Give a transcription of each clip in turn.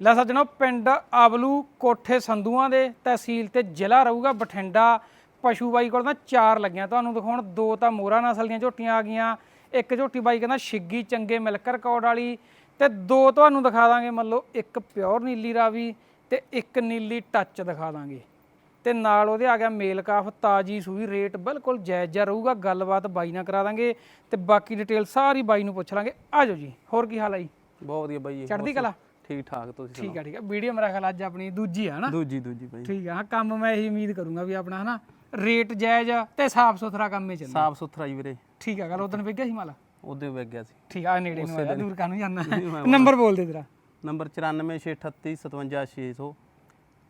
ਲੈ ਸੱਜਣੋ ਪਿੰਡ ਆਬਲੂ ਕੋਠੇ ਸੰਧੂਆਂ ਦੇ ਤਹਿਸੀਲ ਤੇ ਜ਼ਿਲ੍ਹਾ ਰਹੂਗਾ ਬਠਿੰਡਾ। ਪਸ਼ੂ ਬਾਈ ਕੋਲ ਤਾਂ ਚਾਰ ਲੱਗੀਆਂ। ਤੁਹਾਨੂੰ ਦਿਖਾਉਣ ਦੋ ਤਾਂ ਮੋਰਾ ਨਸਲ ਦੀਆਂ ਝੋਟੀਆਂ ਆ ਗਈਆਂ। ਇੱਕ ਝੋਟੀ ਬਾਈ ਕਹਿੰਦਾ ਛਿੱਗੀ ਚੰਗੇ ਮਿਲਕ ਰਿਕਾਰਡ ਵਾਲੀ ਤੇ ਦੋ ਤੁਹਾਨੂੰ ਦਿਖਾ ਦਾਂਗੇ। ਮੰਨ ਲਓ ਇੱਕ ਪਿਓਰ ਨੀਲੀ ਰਾਵੀ ਤੇ ਇੱਕ ਨੀਲੀ ਟੱਚ ਦਿਖਾ ਦਾਂਗੇ। ਤੇ ਨਾਲ ਉਹਦੇ ਆ ਗਿਆ ਮੇਲ ਕਾਫ ਤਾਜੀ ਸੂਈ ਰੇਟ ਬਿਲਕੁਲ ਜਾਇਜ਼ ਰਹੂਗਾ। ਗੱਲਬਾਤ ਬਾਈ ਨਾਲ ਕਰਾ ਦਾਂਗੇ ਤੇ ਬਾਕੀ ਡਿਟੇਲ ਸਾਰੀ ਬਾਈ ਨੂੰ ਪੁੱਛ ਲਾਂਗੇ। ਆਜੋ ਜੀ ਹੋਰ ਕੀ ਹਾਲ ਹੈ ਜੀ? ਬਹੁਤ ਵਧੀਆ ਬਾਈ ਜੀ ਚੜ੍ਹਦੀ ਕਲਾ? ਠੀਕ ਠਾਕ ਤੁਸੀਂ ਠੀਕ ਆ ਠੀਕ ਆ। ਵੀਡੀਓ ਮੇਰਾ ਖਿਆਲ ਅੱਜ ਆਪਣੀ ਦੂਜੀ ਆ ਨਾ ਦੂਜੀ ਦੂਜੀ ਬਾਈ। ਠੀਕ ਆ ਹਾਂ, ਕੰਮ ਮੈਂ ਇਹੀ ਉਮੀਦ ਕਰੂੰਗਾ ਵੀ ਆਪਣਾ ਹਨਾ? ਰੇਟ ਜਾਇਜ਼ ਤੇ ਸਾਫ਼ ਸੁਥਰਾ ਕੰਮ ਹੀ ਚੱਲੇ। ਸਾਫ਼ ਸੁਥਰਾ ਹੀ ਵੀਰੇ। ਠੀਕ ਆ ਗੱਲ ਉਦੋਂ ਵੇਖਿਆ ਸੀ ਮਾਲਾ? ਉਹਦੇ ਵੇਗ ਗਿਆ ਸੀ। ਠੀਕ ਆ ਨੇੜੇ ਨੂੰ ਆਇਆ ਦੂਰ ਕਾਨੂੰ ਜਾਣਾ? ਨੰਬਰ ਬੋਲ ਦੇ ਤੇਰਾ ਨੰਬਰ 94638 57600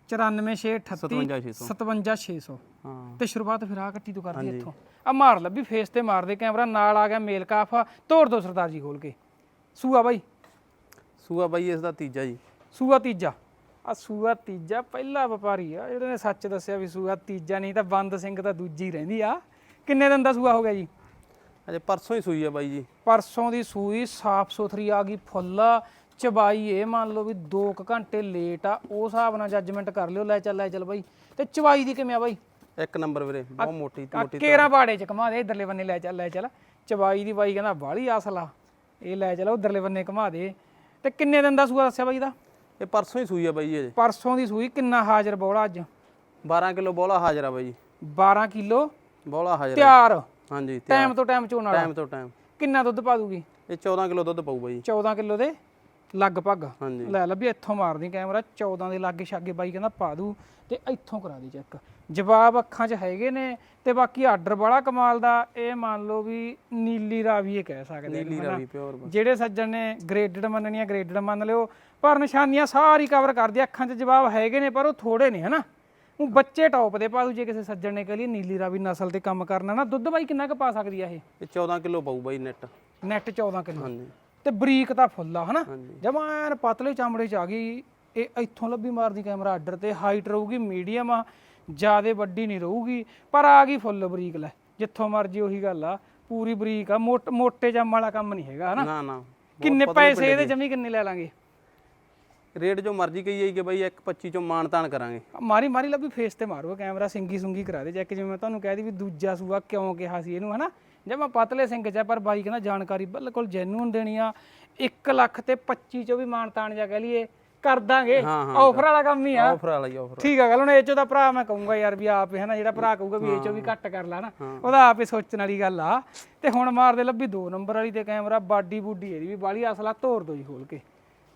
94638 57600 57600 ਹਾਂ। ਤੇ ਸ਼ੁਰੂਆਤ ਫਿਰ ਆ ਕੱਟੀ ਤੋਂ ਕਰਦੀ ਇੱਥੋਂ। ਆ ਮਾਰ ਲੱਭੀ ਫੇਸ ਤੇ ਮਾਰ ਦੇ ਕੈਮਰਾ ਨਾਲ ਆ ਗਿਆ ਮੇਲ ਕਾਫ ਤੋੜ ਦੋ ਸਰਦਾਰ ਜੀ ਖੋਲ ਕੇ। ਸੂਆ ਬਾਈ। ਸੂਆ ਬਾਈ ਇਸ ਦਾ ਤੀਜਾ ਜੀ। ਸੂਆ ਤੀਜਾ। ਆ ਸੂਆ ਤੀਜਾ ਪਹਿਲਾ ਵਪਾਰੀ ਆ ਜਿਹੜੇ ਨੇ ਸੱਚ ਦੱਸਿਆ ਵੀ ਸੂਆ ਤੀਜਾ ਨਹੀਂ ਤਾਂ ਬੰਦ ਸਿੰਘ ਤਾਂ ਦੂਜੀ ਰਹਿੰਦੀ ਆ। ਕਿੰਨੇ ਦਿਨ ਦਾ ਸੂਆ ਹੋ ਗਿਆ ਜੀ? ਅਜੇ ਪਰਸੋਂ ਹੀ ਸੂਈ ਆ ਬਾਈ ਜੀ। ਪਰਸੋਂ ਦੀ ਸੂਈ ਸਾਫ਼ ਸੁਥਰੀ ਆ ਗਈ ਫੁੱਲ ਚਬਾਈ ਇਹ ਮੰਨ ਲਓ ਵੀ 2 ਘੰਟੇ ਲੇਟ ਆ ਉਸ ਹਿਸਾਬ ਨਾਲ ਜੱਜਮੈਂਟ ਕਰ ਲਿਓ ਲੈ ਚੱਲ ਲੈ ਚੱਲ ਬਾਈ। ਤੇ ਚਬਾਈ ਦੀ ਕਿਵੇਂ ਆ ਬਾਈ? ਇੱਕ ਨੰਬਰ ਵੀਰੇ ਬਹੁਤ ਮੋਟੀ ਆ ਕੇਰਾ ਬਾੜੇ ਚ ਘਮਾ ਦੇ ਇਧਰਲੇ ਬੰਨੇ ਲੈ ਚੱਲ ਲੈ ਚੱਲ। ਚਬਾਈ ਦੀ ਬਾਈ ਕਹਿੰਦਾ ਬਾਹਲੀ ਅਸਲਾ ਇਹ ਲੈ ਚੱਲ ਉਧਰਲੇ ਬੰਨੇ ਘਮਾ ਦੇ। ਤੇ ਕਿੰਨੇ ਦਿਨ ਦਾ ਸੂਆ ਦੱਸਿਆ ਬਾਈ ਦਾ? ਇਹ ਪਰਸੋਂ ਹੀ ਸੂਈ ਆ ਬਾਈ ਅਜੇ ਪਰਸੋਂ ਦੀ ਸੂਈ ਕਿੰਨਾ ਹਾਜ਼ਰ ਬੋਲਾ ਅੱਜ? 12 ਕਿਲੋ ਬੋਲਾ ਹਾਜ਼ਰ ਆ ਬਾਈ। ਜੀ 12 ਕਿਲੋ? ਬੋਲਾ ਹਾਜ਼ਰ। ਤਿਆਰ? ਹਾਂਜੀ ਟਾਈਮ ਤੋਂ ਟਾਈਮ ਚੋਣ ਵਾਲਾ? ਟਾਈਮ ਤੋਂ ਟਾਈਮ। ਕਿੰਨਾ ਦੁੱਧ ਪਾ ਦੂਗੀ? ਇਹ 14 ਕਿਲੋ ਦੁੱਧ ਪਾਊ ਬਾਈ। 14 ਕਿਲੋ ਦੇ? ਲਗਭਗ। ਹਾਂਜੀ। ਲੈ ਲੱਭੀ ਇੱਥੋਂ ਮਾਰਦੀ ਕੈਮਰਾ 14 ਦੇ ਲਾਗੇ ਛਾਗੇ ਬਾਈ ਕਹਿੰਦਾ ਪਾ ਦੂ ਤੇ ਇੱਥੋਂ ਕਰਾ ਦੀ ਚੈੱਕ ਜਵਾਬ ਅੱਖਾਂ 'ਚ ਹੈਗੇ ਨੇ ਤੇ ਬਾਕੀ ਆਰਡਰ ਬੜਾ ਕਮਾਲ ਦਾ ਇਹ ਮੰਨ ਲਓ ਵੀ ਨੀਲੀ ਰਾਵੀ ਇਹ ਕਹਿ ਸਕਦੇ ਨੀਲੀ ਰਾਵੀ ਪਿਓਰ ਜਿਹੜੇ ਸੱਜਣ ਨੇ ਗ੍ਰੇਡਡ ਮੰਨਣੀਆਂ ਗ੍ਰੇਡਡ ਮੰਨ ਲਿਓ ਪਰ ਨਿਸ਼ਾਨੀਆਂ ਸਾਰੀ ਕਵਰ ਕਰਦੀ ਅੱਖਾਂ 'ਚ ਜਵਾਬ ਹੈਗੇ ਨੇ ਪਰ ਉਹ ਥੋੜੇ ਨੇ ਹਨਾ? ਉਹ ਬੱਚੇ ਟੌਪ ਦੇ ਪਾ ਦੂ ਜੇ ਕਿਸੇ ਸੱਜਣ ਨੇ ਕਹ ਲਈ ਨੀਲੀ ਰਾਵੀ ਨਸਲ ਤੇ ਕੰਮ ਕਰਨਾ ਨਾ ਦੁੱਧ ਬਾਈ ਕਿੰਨਾ ਕੁ ਪਾ ਸਕਦੀ ਆ ਇਹ? ਇਹ 14 ਕਿਲੋ ਪਾਊ ਬਾਈ ਨੈਟ ਨੈਟ 14 ਕਿਲੋ। ਹਾਂਜੀ। ਤੇ ਬਰੀਕ ਤਾਂ ਫੁੱਲ ਆ ਹਨਾ? ਜਮਾਨ ਪਤਲੇ ਚਮੜੇ ਚ ਆ ਗਈ ਇਹ ਇੱਥੋਂ ਲੱਭੀ ਮਾਰਦੀ ਕੈਮਰਾ ਆਰਡਰ ਤੇ ਹਾਈਟ ਰਹੂਗੀ ਮੀਡੀਅਮ ਆ ਜਿਆਦੇ ਵੱਡੀ ਨਹੀਂ ਰਹੂਗੀ ਪਰ ਆ ਗਈ ਫੁੱਲ ਬਰੀਕ ਲੈ ਜਿੱਥੋਂ ਮਰਜ਼ੀ ਉਹੀ ਗੱਲ ਆ ਪੂਰੀ ਬਰੀਕ ਆ ਮੋਟ- ਜੰਮ ਵਾਲਾ ਕੰਮ ਨਹੀਂ ਹੈਗਾ ਹਨਾ? ਨਾ ਨਾ ਕਿੰਨੇ ਪੈਸੇ ਇਹਦੇ ਜਮੀ ਕਿੰਨੇ ਲੈ ਲਾਂਗੇ? ਰੇਟ ਜੋ ਮਰਜ਼ੀ ਕਹੀ ਜਾਈ ਕਿ ਬਾਈ 1.25 ਚੋਂ ਮਾਨ ਤਾਨ ਕਰਾਂਗੇ। ਮਾਰੀ ਮਾਰੀ ਲੱਭੀ ਫੇਸ ਤੇ ਮਾਰੋ ਕੈਮਰਾ ਸਿੰਗੀ ਸੁੰਗੀ ਕਰਾ ਦੇ ਚੈੱਕ ਜਿਵੇਂ ਮੈਂ ਤੁਹਾਨੂੰ ਕਹਿ ਦੀ ਵੀ ਦੂਜਾ ਸੂਆ ਕਿਉਂ ਕਿਹਾ ਸੀ ਇਹਨੂੰ ਹਨਾ? ਜਮਾ ਪਤਲੇ ਸਿੰਘ ਚ ਆ, ਪਰ ਬਾਈ ਕਹਿੰਦਾ ਜਾਣਕਾਰੀ ਬਿਲਕੁਲ ਜੈਨੂਨ ਦੇਣੀ ਆ। 1 ਲੱਖ ਤੇ 25 ਚੋਂ ਵੀ ਮਾਨ ਤਾਨ ਜਾ ਕਹਿ ਲਈਏ ਕਰ ਦਾਂਗੇ। ਆਫਰ ਵਾਲਾ ਕੰਮ ਹੀ ਆ। ਆਫਰ ਵਾਲਾ ਹੀ ਆਫਰ ਠੀਕ ਆ ਗੱਲ ਹੁਣ ਇਹ ਚੋਂ ਦਾ ਭਰਾ ਮੈਂ ਕਹੂੰਗਾ ਯਾਰ ਵੀ ਆਪ ਹੈ ਨਾ ਜਿਹੜਾ ਭਰਾ ਕਹੂਗਾ ਵੀ ਇਹ ਚੋਂ ਵੀ ਘੱਟ ਕਰ ਲਾ ਨਾ ਉਹਦਾ ਆਪ ਹੀ ਸੋਚਣ ਵਾਲੀ ਗੱਲ ਆ। ਤੇ ਹੁਣ ਮਾਰਦੇ ਲੱਭੀ 2 ਨੰਬਰ ਵਾਲੀ ਤੇ ਕੈਮਰਾ ਬਾਡੀ ਬੂਡੀ ਇਹਦੀ ਵੀ ਬਾਲੀ ਅਸਲਾ ਤੋੜ ਦੋ ਜੀ ਖੋਲ ਕੇ।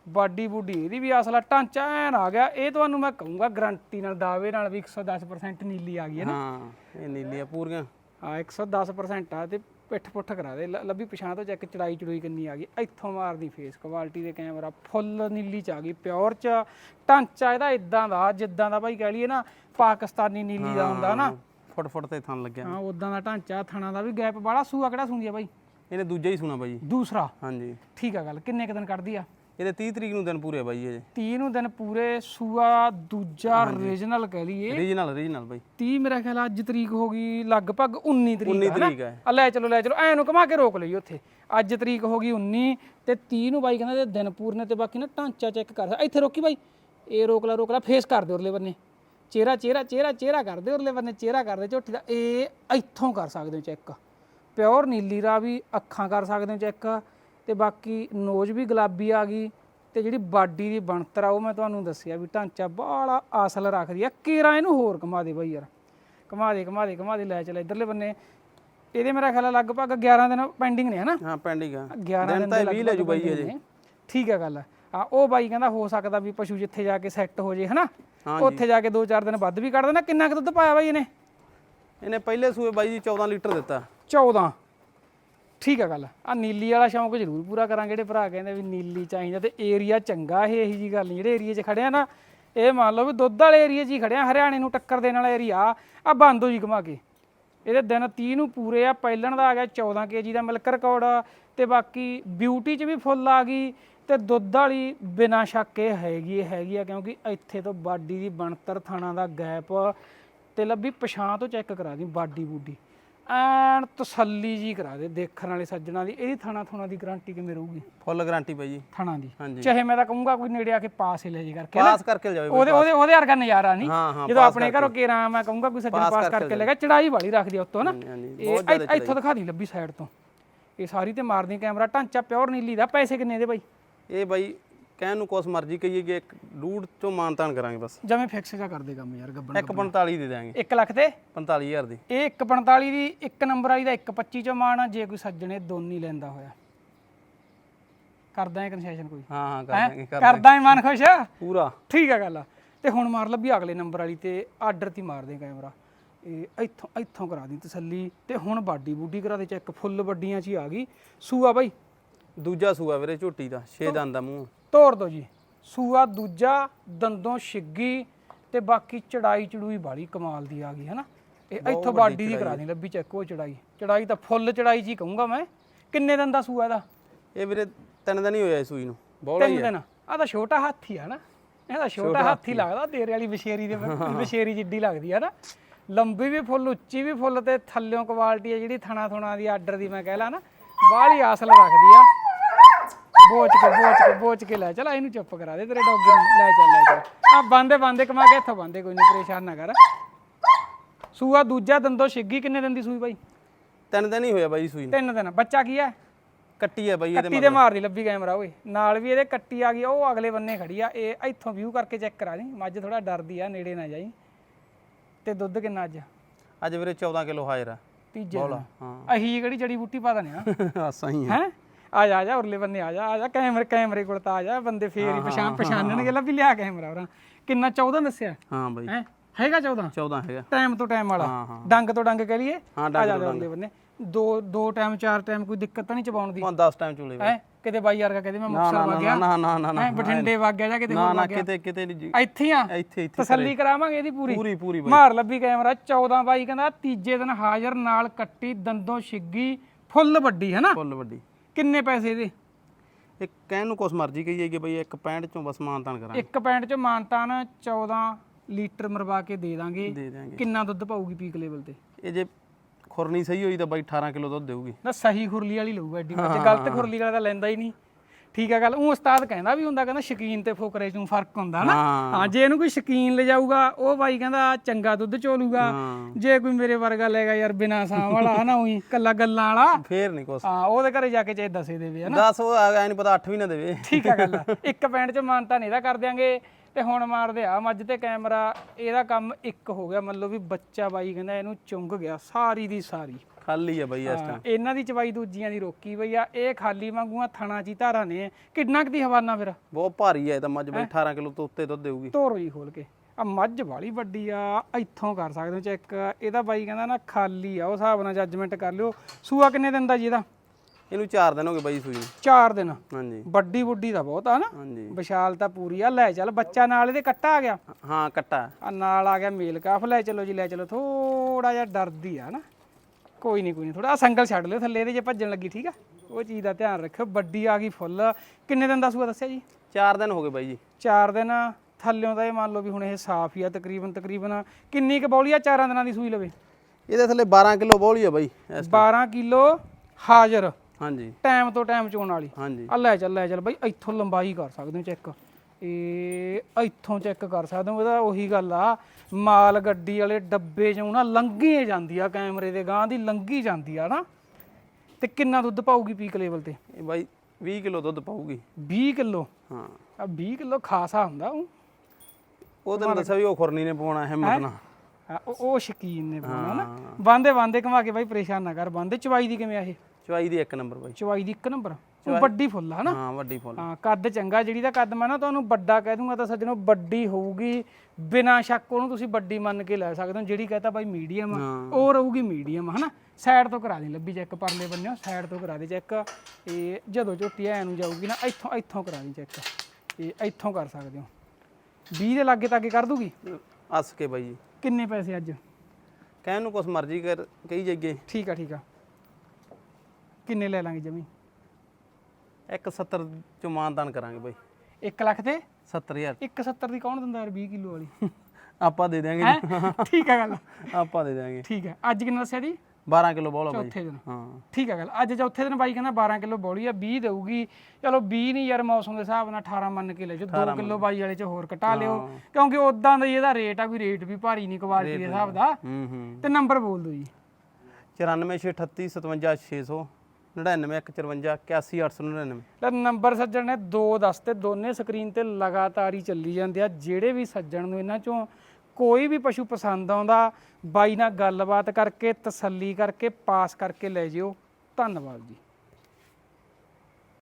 ਬਾਡੀ ਬੂਡੀ ਇਹਦੀ ਵੀ ਅਸਲਾ ਢਾਂਚਾ ਐਨ ਆ ਗਿਆ ਇਹ ਤੁਹਾਨੂੰ ਮੈਂ ਕਹੂੰਗਾ ਗਰੰਟੀ ਨਾਲ ਦਾਅਵੇ ਨਾਲ ਵੀ 110% ਨੀਲੀ ਆ ਗਈ ਹੈ ਨਾ। ਹਾਂ ਇਹ ਨੀਲੀਆਂ ਪੂਰੀਆਂ। 110% ਆ ਤੇ ਪਿੱਠ ਪੁੱਠ ਕਰਾ ਦੇ। ਲੱਭੀ ਪਛਾਣ ਤੋਂ ਚੈੱਕ ਚੜਾਈ ਚੜੂਈ ਕਿੰਨੀ ਆ ਗਈ। ਇੱਥੋਂ ਮਾਰਦੀ ਫੇਸ ਕੁਆਲਿਟੀ ਦੇ ਕੈਮਰਾ ਫੁੱਲ ਨੀਲੀ ਚ ਆ ਗਈ ਪਿਓਰ ਚ। ਢਾਂਚਾ ਇਹਦਾ ਇਦਾਂ ਦਾ ਜਿੱਦਾਂ ਦਾ ਭਾਈ ਕਹਿ ਲਈਏ ਨਾ ਪਾਕਿਸਤਾਨੀ ਨੀਲੀ ਦਾ ਹੁੰਦਾ ਨਾ। ਫੁੱਟ ਫੁੱਟ ਤੇ ਥਣ ਲੱਗਿਆ। ਹਾਂ ਉਦਾਂ ਦਾ ਢਾਂਚਾ ਥਣਾ ਦਾ ਵੀ ਗੈਪ ਬਾਲਾ ਸੂਆ ਕਿਹੜਾ ਸੁੰਦੀ ਆ ਬਾਈ ਇਹਨੇ ਦੂਜਾ ਹੀ ਸੁਣਾ ਬਾਈ ਦੂਸਰਾ? ਹਾਂਜੀ। ਠੀਕ ਆ ਗੱਲ ਕਿੰਨੇ ਕੁ ਦਿਨ ਕੱਢਦੀ ਆ? ਇਹਦੇ 30 ਤਰੀਕ ਨੂੰ ਦਿਨ ਪੂਰੇ ਆ ਬਾਈ ਅਜੇ 30 ਨੂੰ ਦਿਨ ਪੂਰੇ ਸੂਆ ਦੂਜਾ ਰੀਜਨਲ ਕਹਿ ਲਈਏ। ਰੀਜਨਲ ਰੀਜਨਲ ਬਾਈ। 30 ਮੇਰਾ ਖਿਆਲ ਅੱਜ ਤਰੀਕ ਹੋ ਗਈ ਲਗਭਗ 19 ਤਰੀਕ 19 ਆ ਨਾ ਤਰੀਕ ਹੈ ਆ ਲੈ ਚਲੋ ਲੈ ਚਲੋ ਐ ਨੂੰ ਘਮਾ ਕੇ ਰੋਕ ਲਈ ਉੱਥੇ। ਅੱਜ ਤਰੀਕ ਹੋ ਗਈ 19 ਤੇ 30 ਨੂੰ ਬਾਈ ਕਹਿੰਦਾ ਤੇ ਦਿਨ ਪੂਰਨੇ ਤੇ ਬਾਕੀ ਨਾ ਢਾਂਚਾ ਚੈੱਕ ਕਰ ਇੱਥੇ ਰੋਕੀ ਬਾਈ। ਇਹ ਰੋਕ ਲੈ ਰੋਕ ਲੈ ਫੇਸ ਕਰ ਦੇ ਉਰਲੇ ਬੰਨੇ। ਚਿਹਰਾ ਚਿਹਰਾ ਚਿਹਰਾ ਚਿਹਰਾ ਕਰ ਦੇ ਉਰਲੇ ਬੰਨੇ ਚਿਹਰਾ ਕਰ ਦੇ ਝੋਟੀ ਦਾ। ਇਹ ਇੱਥੋਂ ਕਰ ਸਕਦੇ ਹੋ ਚੈੱਕ ਪਿਓਰ ਨੀਲੀ ਰਾ ਵੀ ਅੱਖਾਂ ਕਰ ਸਕਦੇ ਹੋ ਚੈੱਕ ਤੇ ਬਾਕੀ ਨੋਜ਼ ਵੀ ਗੁਲਾਬੀ ਆ ਗਈ ਤੇ ਜਿਹੜੀ ਬਾਡੀ ਦੀ ਬਣਤਰ ਆ ਉਹ ਮੈਂ ਤੁਹਾਨੂੰ ਦੱਸਿਆ ਵੀ ਢਾਂਚਾ ਬਾਹਲਾ ਅਸਲ ਰੱਖਦੀ ਆ। ਕੇਰਾ ਇਹਨੂੰ ਹੋਰ ਕਮਾ ਦੇ ਬਾਈ ਯਾਰ। ਕਮਾ ਦੇ ਕਮਾ ਦੇ ਕਮਾ ਦੇ ਲੈ ਚੱਲ ਇਧਰਲੇ ਬੰਨੇ। ਇਹਦੇ ਮੇਰਾ ਖਿਆਲ ਆ ਲਗਭਗ 11 ਦਿਨ ਪੈਂਡਿੰਗ ਨੇ ਹਨਾ? ਹਾਂ ਪੈਂਡਿੰਗ ਆ। 11 ਦਿਨ ਤਾਂ ਦੇ 20 ਲੈ ਜੂ ਬਾਈ ਅਜੇ। ਠੀਕ ਹੈ ਗੱਲ। ਆ ਉਹ ਬਾਈ ਕਹਿੰਦਾ ਹੋ ਸਕਦਾ ਵੀ ਪਸ਼ੂ ਜਿੱਥੇ ਜਾ ਕੇ ਸੈੱਟ ਹੋ ਜੇ ਹਨਾ। ਉੱਥੇ ਜਾ ਕੇ 2-4 ਦਿਨ ਵੱਧ ਵੀ ਕੱਢ ਦੇਣਾ। ਕਿੰਨਾ ਕੁ ਦੁੱਧ ਪਾਇਆ ਬਾਈ ਇਹਨੇ? ਇਹਨੇ ਪਹਿਲੇ ਸੂਏ ਬਾਈ ਜੀ 14 ਲੀਟਰ ਦਿੱਤਾ। 14 ਠੀਕ ਆ ਗੱਲ। ਆ ਨੀਲੀ ਵਾਲਾ ਸ਼ੌਂਕ ਜ਼ਰੂਰ ਪੂਰਾ ਕਰਾਂਗੇ, ਜਿਹੜੇ ਭਰਾ ਕਹਿੰਦੇ ਵੀ ਨੀਲੀ ਚਾਹੀਦਾ ਤੇ ਏਰੀਆ ਚੰਗਾ ਇਹ, ਇਹੀ ਜੀ ਗੱਲ ਨਹੀਂ। ਜਿਹੜੇ ਏਰੀਆ 'ਚ ਖੜਿਆ ਨਾ, ਇਹ ਮੰਨ ਲਓ ਵੀ ਦੁੱਧ ਵਾਲੇ ਏਰੀਆ 'ਚ ਹੀ ਖੜਿਆ ਹਰਿਆਣੇ ਨੂੰ ਟੱਕਰ ਦੇਣ ਵਾਲਾ ਏਰੀਆ ਆ ਹੋ ਜੀ ਘੁਮਾ ਕੇ। ਇਹਦੇ ਦਿਨ 30 ਨੂੰ ਪੂਰੇ ਆ, ਪਹਿਲਣ ਦਾ ਆ ਗਿਆ 14 ਕੇਜੀ ਦਾ ਮਿਲਕ ਰਿਕਾਰਡ ਤੇ ਬਾਕੀ ਬਿਊਟੀ 'ਚ ਵੀ ਫੁੱਲ ਆ ਗਈ ਤੇ ਦੁੱਧ ਵਾਲੀ ਬਿਨਾ ਸ਼ੱਕ ਇਹ ਹੈਗੀ ਹੈਗੀ ਆ ਕਿਉਂਕਿ ਇੱਥੇ ਤੋਂ ਬਾਡੀ ਦੀ ਬਣਤਰ ਥਾਣਾ ਦਾ ਗੈਪ। ਤੇ ਲੱਭੀ ਪਛਾਣ ਤੋਂ ਚੈੱਕ ਕਰਾ ਦੀ ਬਾਡੀ ਬੂਡੀ। ਐਨ ਤਸੱਲੀ ਜੀ ਕਰਾ ਦੇ ਦੇਖਣ ਵਾਲੇ ਸੱਜਣਾ ਦੀ। ਇਹਦੀ ਥਾਣਾ ਥੁਣਾ ਦੀ ਗਾਰੰਟੀ ਕਿਵੇਂ ਰਹੂਗੀ? ਫੁੱਲ ਗਾਰੰਟੀ ਬਾਈ ਜੀ। ਥਾਣਾ ਦੀ। ਚਾਹੇ ਮੈਂ ਤਾਂ ਕਹੂੰਗਾ ਕੋਈ ਨੇੜੇ ਆ ਕੇ ਪਾਸ ਹੀ ਲੈ ਜੀ ਕਰਕੇ ਪਾਸ ਕਰਕੇ ਜਾਵੇ ਉਹਦੇ ਉਹਦੇ ਉਹਦੇ ਵਰਗਾ ਨਜ਼ਾਰਾ ਨਹੀਂ। ਜਦੋਂ ਆਪਣੇ ਘਰੋਂ ਕੇਰਾ ਮੈਂ ਕਹੂੰਗਾ ਕੋਈ ਸੱਜਣ ਪਾਸ ਕਰਕੇ ਲੈ ਗਿਆ ਚੜਾਈ ਵਾਲੀ ਰੱਖਦੀ ਆ ਉੱਤੋਂ ਨਾ। ਇਹ ਇੱਥੋਂ ਦਿਖਾ ਦੀ ਲੱਭੀ ਸਾਈਡ ਤੋਂ। ਇਹ ਸਾਰੀ ਤੇ ਮਾਰਦੀ ਕੈਮਰਾ ਢਾਂਚਾ ਪਿਓਰ ਨੀਲੀ ਦਾ ਪੈਸੇ ਕਿੰਨੇ ਦੇ ਬਾਈ? ਇਹ ਬਾਈ ਕਹਿਣ ਨੂੰ ਕੁਛ ਮਰਜ਼ੀ ਕਹੀਏ ਕਿ ਇੱਕ ਡੂਡ ਚੋਂ ਮਾਨਤਾਨ ਕਰਾਂਗੇ ਬਸ। ਜਮੇ ਫਿਕਸ ਜਾ ਕਰਦੇ ਕੰਮ ਯਾਰ ਗੱਬਣ ਇੱਕ 45 ਦੇ ਦਿਆਂਗੇ। 1 ਲੱਖ ਤੇ 45000 ਦੀ। ਇਹ 145 ਦੀ ਇੱਕ ਨੰਬਰ ਵਾਲੀ ਦਾ 125 ਚੋਂ ਮਾਣ ਆ ਜੇ ਕੋਈ ਸੱਜਣੇ ਦੋਨੀ ਲੈਂਦਾ ਹੋਇਆ। ਕਰਦਾ ਹੈ ਕਨਸੈਸ਼ਨ ਕੋਈ? ਹਾਂ ਹਾਂ ਕਰ? ਦਾਂਗੇ ਕਰ ਕਰਦਾ ਹੈ ਮਨ ਖੁਸ਼? ਪੂਰਾ। ਠੀਕ ਆ ਗੱਲ ਆ। ਤੇ ਹੁਣ ਮਾਰ ਲੱਭੀ ਅਗਲੇ ਨੰਬਰ ਵਾਲੀ ਤੇ ਆਰਡਰ ਤੇ ਮਾਰ ਦੇ ਕੈਮਰਾ। ਇਹ ਇੱਥੋਂ ਇੱਥੋਂ ਕਰਾ ਦੀ ਤਸੱਲੀ। ਤੇ ਹੁਣ ਬਾਡੀ ਬੂਡੀ ਕਰਾ ਦੇ ਚੈੱਕ ਫੁੱਲ ਵੱਡੀਆਂ ਚ ਹੀ ਆ ਗਈ। ਸੂਆ ਬਾਈ? ਦੂਜਾ ਸੂਆ ਵੀਰੇ ਝੋਟੀ ਦਾ 6 ਦੰਦ ਦਾ ਮੂੰਹ। ਤੋੜ ਦੋ ਜੀ। ਸੂਆ ਦੂਜਾ ਦੰਦੋਂ ਛਿੱਗੀ ਤੇ ਬਾਕੀ ਚੜਾਈ ਚੜੂਈ ਬਾੜੀ ਕਮਾਲ ਦੀ ਆ ਗਈ ਹੈ ਨਾ ਇਹ ਇੱਥੋਂ ਬਾਡੀ ਦੀ ਕਰਾ ਦੀ ਲੱਭੀ ਚੈੱਕ ਉਹ ਚੜਾਈ। ਚੜਾਈ ਤਾਂ ਫੁੱਲ ਚੜਾਈ ਜੀ ਕਹੂੰਗਾ ਮੈਂ। ਕਿੰਨੇ ਦਿਨ ਦਾ ਸੂਆ ਇਹਦਾ? ਇਹ ਵੀਰੇ ਤਿੰਨ ਦਿਨ ਹੀ ਹੋਇਆ ਇਸ ਸੂਈ ਨੂੰ। ਬੋਲਾ ਹੀ ਤਿੰਨ ਦਿਨ। ਆ ਤਾਂ ਛੋਟਾ ਹਾਥੀ ਆ ਨਾ। ਇਹਦਾ ਛੋਟਾ ਹਾਥੀ ਲੱਗਦਾ ਤੇਰੇ ਵਾਲੀ ਵਿਸ਼ੇਰੀ ਦੇ ਵਿਸ਼ੇਰੀ ਜਿੱਡੀ ਲੱਗਦੀ ਆ ਨਾ। ਲੰਬੀ ਵੀ ਫੁੱਲ ਉੱਚੀ ਵੀ ਫੁੱਲ ਤੇ ਥੱਲਿਓਂ ਕੁਆਲਿਟੀ ਆ ਜਿਹੜੀ ਥਣਾ ਥੁਣਾ ਦੀ ਆਰਡਰ ਦੀ ਮੈਂ ਕਹਿ ਲਾ ਨਾ। ਬਾਹਲੀ ਆਸਲ ਰੱਖਦੀ ਆ। ਬੋਚ ਕੇ ਬੋਚ ਕੇ ਬੋਚ ਕੇ ਲੈ ਚਲ ਇਹਨੂੰ ਚੁੱਪ ਕਰਾ ਦੇ ਤੇਰੇ ਡੌਗੀ ਨੂੰ ਲੈ ਚੱਲ ਲੈ ਚੱਲ। ਆ ਬੰਦੇ ਬੰਦੇ ਕਮਾ ਕੇ ਇੱਥੋਂ ਬੰਦੇ ਕੋਈ ਨਹੀਂ ਪਰੇਸ਼ਾਨ ਨਾ ਕਰ। ਸੂਆ ਦੂਜਾ ਦੰਦੋ ਛਿੱਗੀ ਕਿੰਨੇ ਦਿਨ ਦੀ ਸੂਈ ਬਾਈ? ਤਿੰਨ ਦਿਨ ਹੀ ਹੋਇਆ ਬਾਈ ਸੂਈ ਨੂੰ। ਤਿੰਨ ਦਿਨ। ਬੱਚਾ ਕੀ ਆ? ਕੱਟੀ ਹੈ ਬਾਈ ਇਹਦੇ ਕੱਟੀ ਦੇ ਮਾਰਦੀ ਲੱਭੀ ਕੈਮਰਾ ਓਏ। ਨਾਲ ਵੀ ਇਹਦੇ ਕੱਟੀ ਆ ਗਈ ਉਹ ਅਗਲੇ ਬੰਨੇ ਖੜੀ ਆ। ਇਹ ਇੱਥੋਂ ਵਿਊ ਕਰਕੇ ਚੈੱਕ ਕਰਾ ਦੀ ਮੱਝ ਥੋੜਾ ਡਰਦੀ ਆ ਨੇੜੇ ਨਾ ਜਾਈ। ਤੇ ਦੁੱਧ ਕਿੰਨਾ ਅੱਜ? ਅੱਜ ਵੀਰੇ 14 ਕਿਲੋ ਹਾਜ਼ਰ ਆ। ਤੀਜੇ ਬੋਲਾ। ਦਿਨ। ਹਾਂ। ਅਹੀ ਕਿਹੜੀ ਜੜੀ ਬੂਟੀ ਪਾ ਦਨੇ ਆ? ਹਾਸਾ ਹੀ ਹੈ ਹੈ? ਆ ਜਾ ਆ ਜਾ ਉਰਲੇ ਬੰਨੇ ਆ ਜਾ ਆ ਜਾ ਕੈਮਰੇ ਕੈਮਰੇ ਕੋਲ ਤਾਂ ਆ ਜਾ ਬੰਦੇ ਫੇਰ ਹੀ ਪਛਾਣ ਪਛਾਣਨਗੇ ਲੱਭੀ ਲਿਆ ਕੈਮਰਾ ਉਹਨਾਂ ਕਿੰਨਾ 14 ਦੱਸਿਆ? ਹਾਂ ਬਾਈ। ਹੈ? ਹੈਗਾ 14 14 ਹੈਗਾ। ਟਾਈਮ ਤੋਂ ਟਾਈਮ ਵਾਲਾ। ਹਾਂ, ਹਾਂ। ਡੰਗ ਤੋਂ ਡੰਗ ਕਹਿ ਲਈਏ? ਹਾਂ ਆ ਡੰਗ ਜਾ ਉਰਲੇ ਬੰਨੇ। ਦੋ ਦੋ ਟਾਈਮ ਚਾਰ ਟਾਈਮ ਕੋਈ ਦਿੱਕਤ ਤਾਂ ਨਹੀਂ ਚਬਾਉਣ ਦੀ? ਮੈਂ 10 ਟਾਈਮ ਚੁਲੇ ਬਾਈ ਹੈ ਕਿਤੇ ਬਾਈ ਵਰਗਾ ਕਹਦੇ ਮੈਂ ਨਾ ਮੁਕਤਸਰ ਨਾ ਵਗ ਨਾ ਗਿਆ ਨਾ ਨਾ ਨਾ ਨਾ ਹੈ ਬਠਿੰਡੇ ਵਗ ਗਿਆ ਜਾਂ ਕਿਤੇ ਨਾ ਹੋਰ ਨਾ ਵਗ ਗਿਆ? ਕਿਤੇ ਕਿਤੇ ਨਹੀਂ ਜੀ। ਇੱਥੇ ਹੀ ਆ? ਇੱਥੇ ਇੱਥੇ ਤਸੱਲੀ ਕਰਾਵਾਂਗੇ ਇਹਦੀ ਪੂਰੀ। ਪੂਰੀ ਪੂਰੀ ਬਾਈ। ਮਾਰ ਲੱਭੀ ਕੈਮਰਾ 14 ਬਾਈ ਕਹਿੰਦਾ ਤੀਜੇ ਦਿਨ ਹਾਜ਼ਰ ਨਾਲ ਕੱਟੀ ਦੰਦੋਂ ਛਿੱਗੀ ਫੁੱਲ ਵੱਡੀ ਹੈ ਨਾ? ਫੁੱਲ ਵੱਡੀ। ਕਿੰਨੇ ਪੈਸੇ ਇਹਦੇ? ਇਹ ਕਹਿਣ ਨੂੰ ਕੁਛ ਮਰਜ਼ੀ ਕਹੀਏ ਕਿ ਬਈ ਇੱਕ 65 ਚੋਂ ਬਸ ਮਾਨਤਾਨ ਕਰਾਂਗੇ। ਇੱਕ ਪੈਂਟ ਚ ਮਾਨਤਾਨ 14 ਲੀਟਰ ਮਰਵਾ ਕੇ ਦੇ ਦਾਂਗੇ। ਦੇ ਦਿਆਂਗੇ। ਕਿੰਨਾ ਦੁੱਧ ਪਾਊਗੀ ਪੀਕ ਲੈਵਲ ਤੇ? ਇਹ ਜੇ ਖੁਰਨੀ ਸਹੀ ਹੋਈ ਤਾਂ ਬਾਈ 18 ਕਿਲੋ ਦੁੱਧ ਦੇਊਗੀ। ਨਾ ਸਹੀ ਖੁਰਲੀ ਵਾਲੀ ਲਊਗਾ ਐਡੀ। ਮੱਝ ਗਲਤ ਖੁਰਲੀ ਵਾਲਾ ਤਾਂ ਲੈਂਦਾ ਹੀ ਨਹੀਂ। ਠੀਕ ਆ ਗੱਲ ਉਹ ਉਸਤਾਦ ਕਹਿੰਦਾ ਵੀ ਹੁੰਦਾ ਕਹਿੰਦਾ ਸ਼ਕੀਨ ਤੇ ਫੋਕਰੇ ਚ ਫ਼ਰਕ ਹੁੰਦਾ ਨਾ। ਹਾਂ। ਹਾਂ ਜੇ ਇਹਨੂੰ ਕੋਈ ਸ਼ਕੀਨ ਲੈ ਜਾਊਗਾ ਉਹ ਬਾਈ ਕਹਿੰਦਾ ਚੰਗਾ ਦੁੱਧ ਚੋਲੂਗਾ। ਹਾਂ। ਜੇ ਕੋਈ ਮੇਰੇ ਵਰਗਾ ਲੈਗਾ ਯਾਰ ਬਿਨਾ ਸਾਹ ਵਾਲਾ ਹਨਾ ਉਹੀ ਕੱਲਾ ਗੱਲਾਂ ਵਾਲਾ। ਫੇਰ ਨਹੀਂ ਕੁਛ। ਹਾਂ ਉਹਦੇ ਘਰੇ ਜਾ ਕੇ ਚਾਹੇ ਦਸੇ ਦੇਵੇ ਹਨਾ। 10 ਉਹ ਐ ਨਹੀਂ ਪਤਾ 8 ਵੀ ਨਾ ਦੇਵੇ। ਠੀਕ ਆ ਗੱਲ ਇੱਕ ਪੈਂਟ ਚ ਮਾਨਤਾ ਨਹੀਂ ਇਹਦਾ ਕਰ ਦਿਆਂਗੇ। ਤੇ ਹੁਣ ਮਾਰਦੇ ਆ ਮੱਝ ਤੇ ਕੈਮਰਾ ਇਹਦਾ ਕੰਮ ਇੱਕ ਹੋ ਗਿਆ ਮੰਨ ਲਓ ਵੀ ਬੱਚਾ ਬਾਈ ਕਹਿੰਦਾ ਇਹਨੂੰ ਚੁੰਗ ਗਿਆ ਸਾਰੀ ਦੀ ਸਾਰੀ। ਖਾਲੀ ਆ ਬਾਈ ਇਸ ਟਾਈਮ ਇਹਨਾਂ ਦੀ ਚਵਾਈ ਦੂਜੀਆਂ ਦੀ ਰੋਕੀ ਬਈ ਆ ਇਹ ਖਾਲੀ ਵਾਂਗੂਆਂ ਥਣਾ ਚ ਧਾਰਾਂ ਨੇ। ਕਿੰਨਾ ਕੁ ਦੀ ਹਵਾਨਾ ਫਿਰ? ਬਹੁਤ ਭਾਰੀ ਆ ਇਹ ਤਾਂ ਮੱਝ ਬਾਈ 18 ਕਿਲੋ ਤੋਂ ਉੱਤੇ ਦੁੱਧ ਦੇਊਗੀ। ਧੋਰੋ ਜੀ ਖੋਲ ਕੇ। ਆ ਮੱਝ ਵਾਲੀ ਵੱਡੀ ਆ ਇੱਥੋਂ ਕਰ ਸਕਦੇ ਹੋ ਚੈੱਕ। ਇਹਦਾ ਬਾਈ ਕਹਿੰਦਾ ਨਾ ਖਾਲੀ ਆ ਉਹ ਹਿਸਾਬ ਨਾਲ ਜੱਜਮੈਂਟ ਕਰ ਲਿਓ। ਸੂਆ ਕਿੰਨੇ ਦਿਨ ਦਾ ਜੀ ਇਹਦਾ? ਇਹਨੂੰ 4 ਦਿਨ ਹੋ ਗਏ ਬਾਈ ਸੂਈ ਨੂੰ। 4 ਦਿਨ। ਹਾਂਜੀ। ਵੱਡੀ ਬੁੱਢੀ ਦਾ ਬਹੁਤ ਆ ਨਾ। ਹਾਂਜੀ। ਵਿਸ਼ਾਲ ਤਾਂ ਪੂਰੀ ਆ ਲੈ ਚੱਲ ਬੱਚਾ ਨਾਲ ਇਹਦੇ ਕੱਟਾ ਆ ਗਿਆ। ਹਾਂ ਕੱਟਾ। ਆ ਨਾਲ ਆ ਗਿਆ ਮੇਲ ਕਾਫ ਲੈ ਚਲੋ ਜੀ ਲੈ ਚਲੋ। ਥੋੜਾ ਜਿਹਾ ਡਰਦੀ ਆ ਨਾ। ਕੋਈ ਨਹੀਂ ਕੋਈ ਨਹੀਂ ਥੋੜਾ ਸੰਗਲ ਛੱਡ ਲਿਓ ਥੱਲੇ ਇਹਦੇ ਜੇ ਭੱਜਣ ਲੱਗੀ ਠੀਕ ਆ? ਉਹ ਚੀਜ਼ ਦਾ ਧਿਆਨ ਰੱਖਿਓ ਵੱਡੀ ਆ ਗਈ ਫੁੱਲ। ਕਿੰਨੇ ਦਿਨ ਦਾ ਸੂਆ ਦੱਸਿਆ ਜੀ? 4 ਦਿਨ ਹੋ ਗਏ ਬਾਈ ਜੀ। 4 ਦਿਨ। ਥੱਲਿਓਂ ਦਾ ਇਹ ਮੰਨ ਲਓ ਵੀ ਹੁਣ ਇਹ ਸਾਫ਼ ਹੀ ਆ ਤਕਰੀਬਨ ਤਕਰੀਬਨ। ਕਿੰਨੀ ਕੁ ਬੌਲੀ ਆ ਚਾਰਾਂ ਦਿਨਾਂ ਦੀ ਸੂਈ ਲਵੇ? ਇਹਦੇ ਥੱਲੇ 12 ਕਿਲੋ ਬੋਲੀ ਆ ਬਾਈ ਇਸ- 12 ਕਿਲੋ ਹਾਜ਼ਰ। ਹਾਂਜੀ। ਟਾਈਮ ਤੋਂ ਟਾਈਮ ਚੋਣ ਵਾਲੀ। ਹਾਂਜੀ। ਆ ਲੈ ਚੱਲ ਲੈ ਚੱਲ ਬਾਈ ਇੱਥੋਂ ਲੰਬਾਈ ਕਰ ਸਕਦੇ ਹੋ ਚੈੱਕ ਇਹ ਇੱਥੋਂ ਚੈੱਕ ਕਰ ਸਕਦੇ ਹੋ ਇਹਦਾ ਉਹੀ ਗੱਲ ਆ। ਮਾਲ ਗੱਡੀ ਵਾਲੇ ਡੱਬੇ ਚੋਂ ਨਾ ਲੰਘੀ ਜਾਂਦੀ ਆ ਕੈਮਰੇ ਦੇ ਗਾਂ ਦੀ ਲੰਘੀ ਜਾਂਦੀ ਆ ਨਾ। ਤੇ ਕਿੰਨਾ ਦੁੱਧ ਪਾਊਗੀ ਪੀਕ ਲੈਵਲ ਤੇ? ਇਹ ਬਾਈ 20 ਕਿਲੋ ਦੁੱਧ ਪਾਊਗੀ। 20 ਕਿਲੋ? ਹਾਂ। ਆ 20 ਕਿਲੋ ਖਾਸਾ ਹੁੰਦਾ ਉਹ। ਉਹ ਤੈਨੂੰ ਦੱਸਿਆ ਵੀ ਉਹ ਖੁਰਨੀ ਨੇ ਪਾਉਣਾ ਹਿੰਮਤ ਨਾਲ ਉਹ ਉਹ ਸ਼ਕੀਨ ਨੇ ਪਾਉਣਾ ਨਾ। ਬਾਂਦੇ ਬਾਂਦੇ ਘਮਾ ਕੇ ਬਾਈ ਪਰੇਸ਼ਾਨ ਨਾ ਕਰ। ਬਾਂਦੇ ਚਵਾਈ ਦੀ ਕਿਵੇਂ ਆ ਇਹ? ਚਵਾਈ ਦੀ ਇੱਕ ਨੰਬਰ ਬਾਈ। ਚਵਾਈ ਦੀ ਇੱਕ ਨੰਬਰ। ਉਹ ਵੱਡੀ ਫੁੱਲ ਆ ਨਾ ਹਾਂ ਵੱਡੀ ਫੁੱਲ। ਹਾਂ ਕੱਦ ਚੰਗਾ ਜਿਹੜੀ ਦਾ ਕੱਦ ਮੈਂ ਨਾ ਤੁਹਾਨੂੰ ਵੱਡਾ ਕਹਿ ਦੂੰਗਾ ਤਾਂ ਸੱਜਣੋ ਵੱਡੀ ਹੋਊਗੀ। ਬਿਨਾ ਸ਼ੱਕ ਉਹਨੂੰ ਤੁਸੀਂ ਵੱਡੀ ਮੰਨ ਕੇ ਲੈ ਸਕਦੇ ਹੋ ਜਿਹੜੀ ਕਹਤਾ ਬਾਈ ਮੀਡੀਅਮ ਉਹ ਰਹੂਗੀ ਮੀਡੀਅਮ ਹਨਾ? ਸਾਈਡ ਤੋਂ ਕਰਾ ਦੇ ਲੱਭੀ ਚੈੱਕ ਪਰਲੇ ਬੰਨਿਓ ਸਾਈਡ ਤੋਂ ਕਰਾ ਦੇ ਚੈੱਕ ਇਹ ਜਦੋਂ ਝੋਟੀ ਐ ਨੂੰ ਜਾਊਗੀ ਨਾ ਇੱਥੋਂ ਇੱਥੋਂ ਕਰਾ ਦੇ ਚੈੱਕ ਇਹ ਇੱਥੋਂ ਕਰ ਸਕਦੇ ਹੋ। 20 ਦੇ ਲਾਗੇ ਤਾਗੇ ਕਰ ਦੂਗੀ? ਹੱਸ ਕੇ ਬਾਈ ਜੀ। ਕਿੰਨੇ ਪੈਸੇ ਅੱਜ? ਕਹਿਣ ਨੂੰ ਕੁਛ ਮਰਜ਼ੀ ਕਰ ਕਹੀ ਜਾਈਏ। ਠੀਕ ਆ ਠੀਕ ਆ। ਕਿੰਨੇ ਲੈ ਲਾਂਗੇ ਜਮੀ? ਇੱਕ 70 ਚੋਂ ਮਾਨਦਾਨ ਕਰਾਂਗੇ ਬਾਈ। 1 ਲੱਖ ਤੇ? 70000 170 ਦੀ ਕੌਣ ਦਿੰਦਾ ਯਾਰ 20 ਕਿਲੋ ਵਾਲੀ? ਆਪਾਂ ਦੇ ਦਿਆਂਗੇ ਹੈ? ਠੀਕ ਆ ਗੱਲ। ਆਪਾਂ ਦੇ ਦਿਆਂਗੇ। ਠੀਕ ਹੈ ਅੱਜ ਕਿੰਨਾ ਦੱਸਿਆ ਜੀ? 12 ਕਿਲੋ ਬੋਲਾ ਬਾਈ। ਚੌਥੇ ਦਿਨ। ਹਾਂ। ਠੀਕ ਹੈ ਗੱਲ। ਅੱਜ ਚੌਥੇ ਦਿਨ ਬਾਈ ਕਹਿੰਦਾ 12 ਕਿਲੋ ਬੋਲੀ ਆ 20 ਦੇਊਗੀ। ਚਲੋ 20 ਨਹੀਂ ਯਾਰ ਮੌਸਮ ਦੇ ਹਿਸਾਬ ਨਾਲ 18 ਮੰਨ ਕੇ ਲੈ ਜਾਓ। 2 ਕਿਲੋ ਬਾਈ ਵਾਲੇ ਚ ਹੋਰ ਘਟਾ ਲਿਓ। ਕਿਉਂਕਿ ਉਦਾਂ ਦਾ ਹੀ ਇਹਦਾ ਰੇਟ ਆ ਕੋਈ ਰੇਟ ਵੀ ਭਾਰੀ ਨਹੀਂ ਕੁਆਲਿਟੀ ਦੇ ਹਿਸਾਬ ਦਾ। ਹੂੰ ਹੂੰ। ਤੇ ਨੰਬਰ ਬੋਲ ਦਿਓ ਜੀ। 94638 57600 99154 81899 ਤਾਂ ਨੰਬਰ ਸੱਜਣ ਨੇ ਦੋ ਦੱਸ ਤੇ ਦੋਨੇ ਸਕਰੀਨ ਤੇ ਲਗਾਤਾਰ ਹੀ ਚੱਲੀ ਜਾਂਦੇ ਆ। ਜਿਹੜੇ ਵੀ ਸੱਜਣ ਨੂੰ ਇਹਨਾਂ ਚੋਂ ਕੋਈ ਵੀ ਪਸ਼ੂ ਪਸੰਦ ਆਉਂਦਾ, ਬਾਈ ਨਾਲ ਗੱਲਬਾਤ ਕਰਕੇ, ਤਸੱਲੀ ਕਰਕੇ, ਪਾਸ ਕਰਕੇ ਲੈ ਜਿਓ। ਧੰਨਵਾਦ ਜੀ।